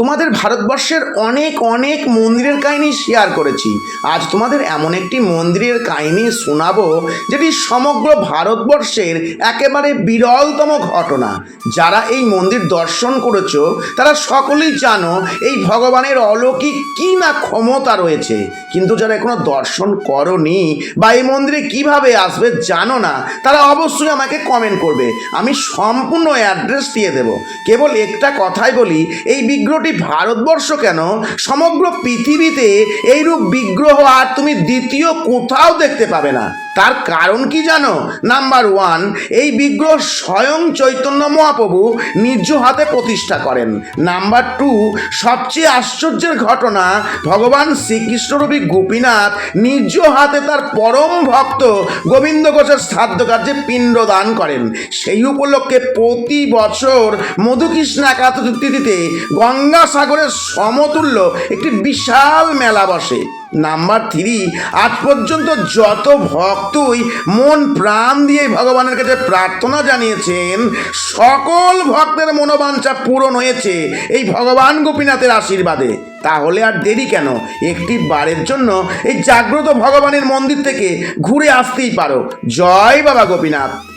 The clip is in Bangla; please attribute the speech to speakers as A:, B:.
A: তোমাদের ভারতবর্ষের অনেক অনেক মন্দিরের কাহিনী শেয়ার করেছি। আজ তোমাদের এমন একটি মন্দিরের কাহিনী শোনাবো, যেটি সমগ্র ভারতবর্ষের একেবারে বিরলতম ঘটনা। যারা এই মন্দির দর্শন করেছ, তারা সকলেই জানো এই ভগবানের অলৌকিক কি না ক্ষমতা রয়েছে। কিন্তু যারা এখনও দর্শন করনি, বা এই মন্দিরে কীভাবে আসবে জানো না, তারা অবশ্যই আমাকে কমেন্ট করবে। আমি সম্পূর্ণ অ্যাড্রেস দিয়ে দেব। কেবল একটা কথাই বলি, এই বিগ্রহটি ভারতবর্ষ কেন? সমগ্র পৃথিবীতে এইরূপ বিগ্রহ আর তুমি দ্বিতীয় কোথাও দেখতে পাবে না। তার কারণ কি জানো? নাম্বার ওয়ান এই বিগ্রহ স্বয়ং চৈতন্য মহাপ্রভু নিজ হাতে প্রতিষ্ঠা করেন। নাম্বার টু সবচেয়ে আশ্চর্যের ঘটনা, ভগবান শ্রীকৃষ্ণরূপী গোপীনাথ নিজ হাতে তার পরম ভক্ত গোবিন্দ ঘোষের শ্রাদ্ধ কার্যে পিণ্ডদান করেন। সেই উপলক্ষে প্রতি বছর মধুকৃষ্ণ একাদশী তিথিতে গঙ্গাসাগরের সমতুল্য একটি বিশাল মেলা বসে। নাম্বার থ্রি আজ পর্যন্ত যত ভক্তই মন প্রাণ দিয়ে ভগবানের কাছে প্রার্থনা জানিয়েছেন, সকল ভক্তের মনোবাঞ্ছা পূরণ হয়েছে এই ভগবান গোপীনাথের আশীর্বাদে। তাহলে আর দেরি কেন? একটি বারের জন্য এই জাগ্রত ভগবানের মন্দির থেকে ঘুরে আসতেই পারো। জয় বাবা গোপীনাথ।